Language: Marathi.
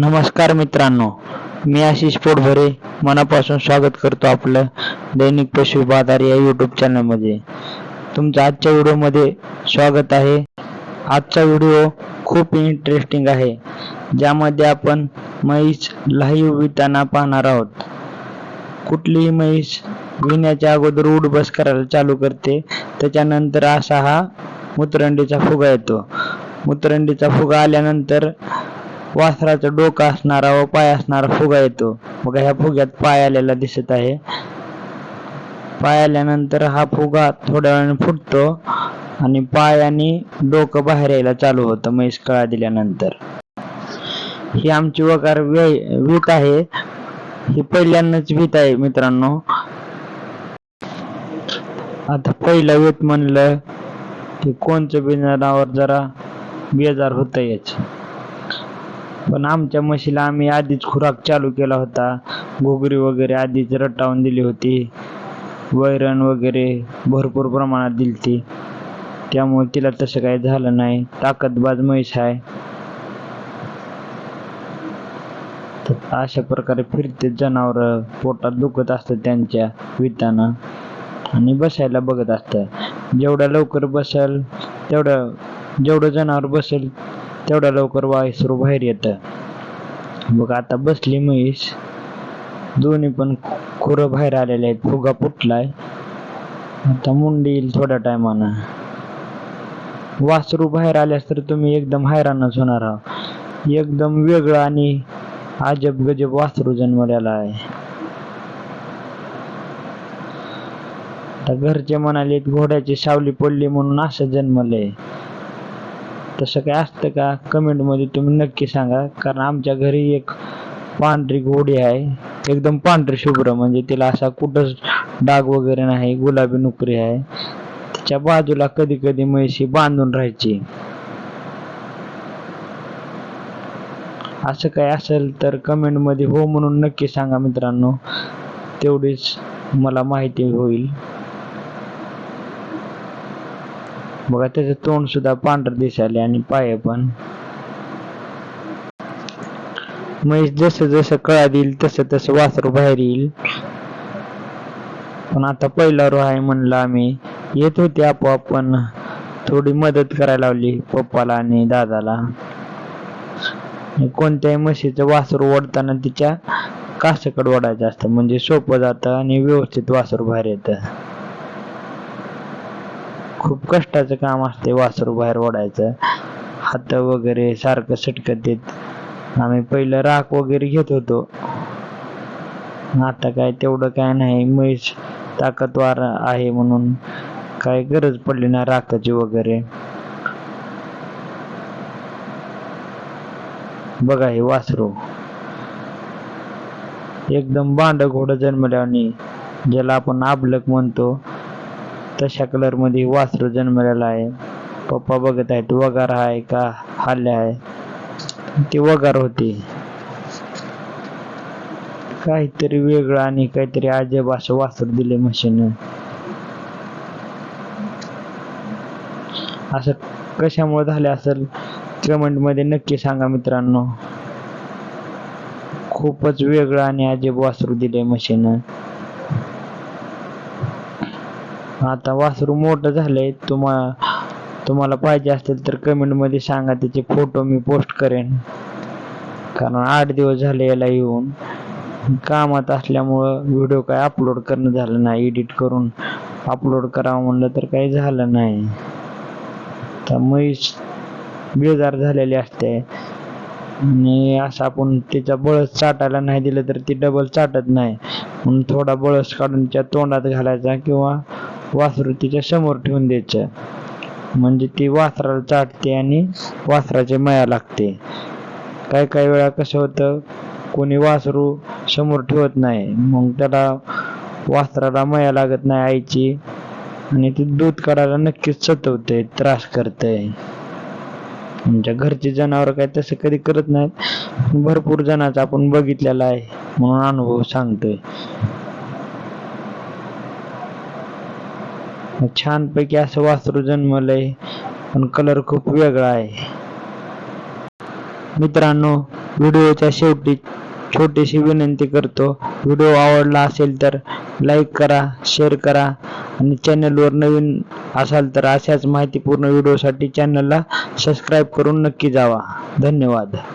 नमस्कार मित्रांनो मी आशिष पोटभरे. मनापासून स्वागत करतो आपलं दैनिक पशु बाजार या यूट्यूब चॅनलमध्ये तुमचं आजच्या व्हिडिओमध्ये स्वागत आहे. आजचा व्हिडिओ खूप इंटरेस्टिंग आहे. ज्यामध्ये आपण म्हैस लाही विताना पाहणार आहोत. कुठलीही म्हैस विण्याच्या अगोदर उठ बस करायला चालू करते. त्याच्यानंतर असा हा मुतरंडीचा फुगा येतो. मुतरंडीचा फुगा आल्यानंतर वासराचं डोकं असणारा व पाय असणारा फुगा येतो. मग ह्या फुग्यात पाय आलेला दिसत आहे. पाय आल्यानंतर हा फुगा थोड्या वेळाने फुटतो आणि पाय आणि डोकं बाहेर यायला चालू होतं म्हैस कळा दिल्यानंतर. ही आमची वगार वे- वीट आहे. ही पहिल्यांदाच वीट आहे मित्रांनो. आता पहिलं वीट म्हणलं की कोणचं बिनावर जरा बेजार होत याच. पण आमच्या म्हशीला आम्ही आधीच खुराक चालू केला होता. घोगरी वगैरे आधीच रटावून दिली होती. वैरण वगैरे भरपूर प्रमाणात दिली ती त्यामुळे तिला तसं काही झालं नाही. ताकदबाज म्हैस आहे. तर अशा प्रकारे फिरते जनावर. पोटात दुखत असतं त्यांच्या वितानं. आणि बसायला बघत असतं. जेवढ्या लवकर बसल तेवढं जेवढं जनावर बसेल तेवढ्या लवकर वायसरू बाहेर येतं. मग आता बसली म्हैस दोन्ही पण खुरं बाहेर आलेले आहेत. फुगा फुटलाय. आता मुंडी येईल थोड्या टायमानं. वासरू बाहेर आल्यास तर तुम्ही एकदम हैराणच होणार आहात. एकदम वेगळं आणि अजब गजब वासरू जन्मलेला आहे. आता घरचे म्हणाले घोड्याची सावली पडली म्हणून असं जन्मले तसं काय असतं का कमेंट मध्ये तुम्ही नक्की सांगा, कारण आमच्या घरी एक पांढरी घोडी आहे. एकदम पांढरी शुभ्र, म्हणजे तिला असा कुठंच डाग वगैरे नाही, गुलाबी नुकरी आहे. तिच्या बाजूला कधी कधी म्हैशी बांधून राहायची. असं काय असेल तर कमेंट मध्ये हो म्हणून नक्की सांगा मित्रांनो. तेवढीच मला माहिती होईल. बघा त्याचं तोंड सुद्धा पांढरं दिसायले आणि पाय पण. म्हैस जसं जसं कळा देईल तसं तसं वासरू बाहेर येईल. पण आता पहिला रो आहे म्हणलं आम्ही. येत होते आपोआप पण थोडी मदत करायला लावली पप्पाला आणि दादाला. कोणत्याही म्हशीचं वासरू ओढताना तिच्या कासकड ओढायचं असतं. म्हणजे सोपं जातं आणि व्यवस्थित वासरू बाहेर येतं. खूप कष्टाचं काम असते वासरू बाहेर ओढायचं. हात वगैरे सारखं सटकत देत. आम्ही पहिलं राख वगैरे घेत होतो. आता काय तेवढं काय नाही म्हैस ताकदवार आहे म्हणून काय गरज पडली ना राखाची वगैरे. बघा हे वासरू. एकदम बांड घोड जन्मल्याने ज्याला आपण आबलक म्हणतो तशा कलरमध्ये वासरू जन्मलेला आहे. पप्पा बघत आहेत वगार आहे का? हाल्या आहे. ते वगार होते. काहीतरी वेगळं आणि काहीतरी अजब असं वासरू दिले मशीन असं कशामुळे झाले असेल? कमेंटमध्ये नक्की सांगा मित्रांनो. खूपच वेगळं आणि अजब वासरू दिले मशीन आता वासरू मोठं झालंय तुम्हा तुम्हाला पाहिजे असेल तर कमेंटमध्ये सांगा त्याचे फोटो मी पोस्ट करेन. कारण आठ दिवस झाले याला येऊन. कामात असल्यामुळं व्हिडिओ काय अपलोड करणं झालं नाही एडिट करून अपलोड करावं म्हणलं तर काही झालं नाही. तर म्हैस बेजार झालेली असते. आणि असं आपण तिचा बळस चाटायला नाही दिलं तर ती डबल चाटत नाही. म्हणून थोडा बळस काढून तिच्या तोंडात घालायचा किंवा वासरू तिच्या समोर ठेवून द्यायचं. म्हणजे ती वासराला चाटते आणि वासराचे माया लागते. काही काही वेळा कसं होतं कोणी वासरू समोर ठेवत नाही. मग त्याला वासराला माया लागत नाही आईची आणि ती दूध काढायला नक्कीच सतवते त्रास करते. आमच्या घरचे जनावर काय तसं कधी करत नाहीत. भरपूर जणांचा आपण बघितलेला आहे. म्हणून अनुभव सांगतोय. छानपैकी असं वासरू जन्मलंय पण कलर खूप वेगळा आहे. मित्रांनो व्हिडिओच्या शेवटी छोटीशी विनंती करतो. व्हिडिओ आवडला असेल तर लाईक करा शेअर करा आणि चॅनलवर नवीन असाल तर अशाच माहितीपूर्ण व्हिडिओसाठी चॅनलला सबस्क्राईब करून नक्की जावा. धन्यवाद.